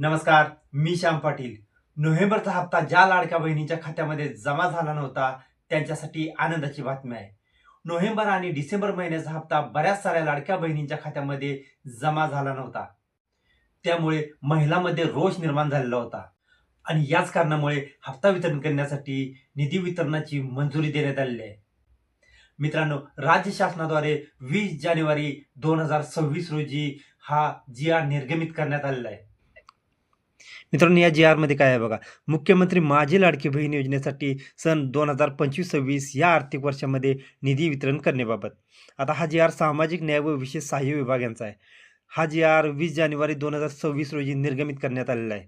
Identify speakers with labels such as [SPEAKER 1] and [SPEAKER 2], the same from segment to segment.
[SPEAKER 1] नमस्कार मी श्याम पाटील. नोव्हेंबरचा हप्ता ज्या लाडक्या बहिणीच्या खात्यामध्ये जमा झाला नव्हता त्यांच्यासाठी आनंदाची बातमी आहे. नोव्हेंबर आणि डिसेंबर महिन्याचा हप्ता बऱ्याच साऱ्या लाडक्या बहिणींच्या खात्यामध्ये जमा झाला नव्हता. त्यामुळे महिलांमध्ये रोष निर्माण झालेला होता. आणि याच कारणामुळे हप्ता वितरण करण्यासाठी निधी वितरणाची मंजुरी देण्यात आलेली आहे. मित्रांनो राज्य शासनाद्वारे वीस जानेवारी दोन हजार सव्वीस रोजी हा जी आर निर्गमित करण्यात आलेला आहे. मित्रांनो या जी आरमध्ये काय आहे बघा मुख्यमंत्री माझी लाडकी बहीण योजनेसाठी सन दोन हजार पंचवीस सव्वीस या आर्थिक वर्षामध्ये निधी वितरण करण्याबाबत. आता हा जी आर सामाजिक न्याय व विशेष सहाय्य विभाग यांचा आहे. हा जी आर वीस जानेवारी दोन हजार सव्वीस रोजी निर्गमित करण्यात आलेला आहे.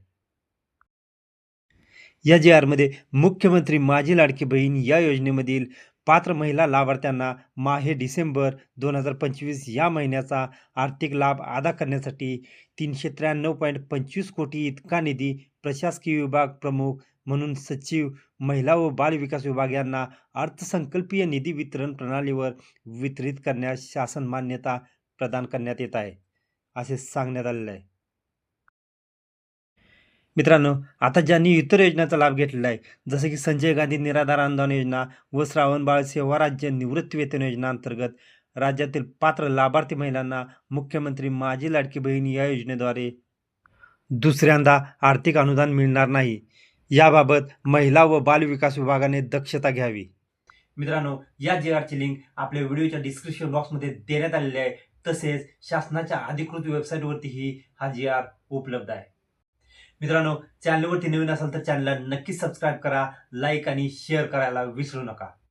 [SPEAKER 1] या जी आरमध्ये मुख्यमंत्री माझी लाडकी बहीण या योजनेमधील पात्र महिला लाभार्थ्यांना माहे डिसेंबर दोन हजार पंचवीस या महिन्याचा आर्थिक लाभ अदा करण्यासाठी तीनशे त्र्याण्णव पॉईंट पंचवीस कोटी इतका निधी प्रशासकीय विभाग प्रमुख म्हणून सचिव महिला व बाल विकास विभाग यांना अर्थसंकल्पीय निधी वितरण प्रणालीवर वितरित करण्यास शासन मान्यता प्रदान करण्यात येत आहे असे सांगण्यात आलेलं आहे. मित्रांनो आता ज्यांनी इतर योजनांचा लाभ घेतलेला आहे जसं की संजय गांधी निराधार अनुदान योजना व श्रावणबाळ सेवा राज्य निवृत्ती वेतन योजना अंतर्गत राज्यातील पात्र लाभार्थी महिलांना मुख्यमंत्री माझी लाडकी बहीण या योजनेद्वारे दुसऱ्यांदा आर्थिक अनुदान मिळणार नाही. याबाबत महिला व बाल विकास विभागाने दक्षता घ्यावी. मित्रांनो या जी आरची लिंक आपल्या व्हिडिओच्या डिस्क्रिप्शन बॉक्समध्ये देण्यात आलेली आहे. तसेच शासनाच्या अधिकृत वेबसाईटवरतीही हा जी आर उपलब्ध आहे. मित्रांनो चॅनलवरती नवीन असाल तर चॅनलला नक्की सबस्क्राईब करा लाईक आणि शेअर करायला विसरू नका.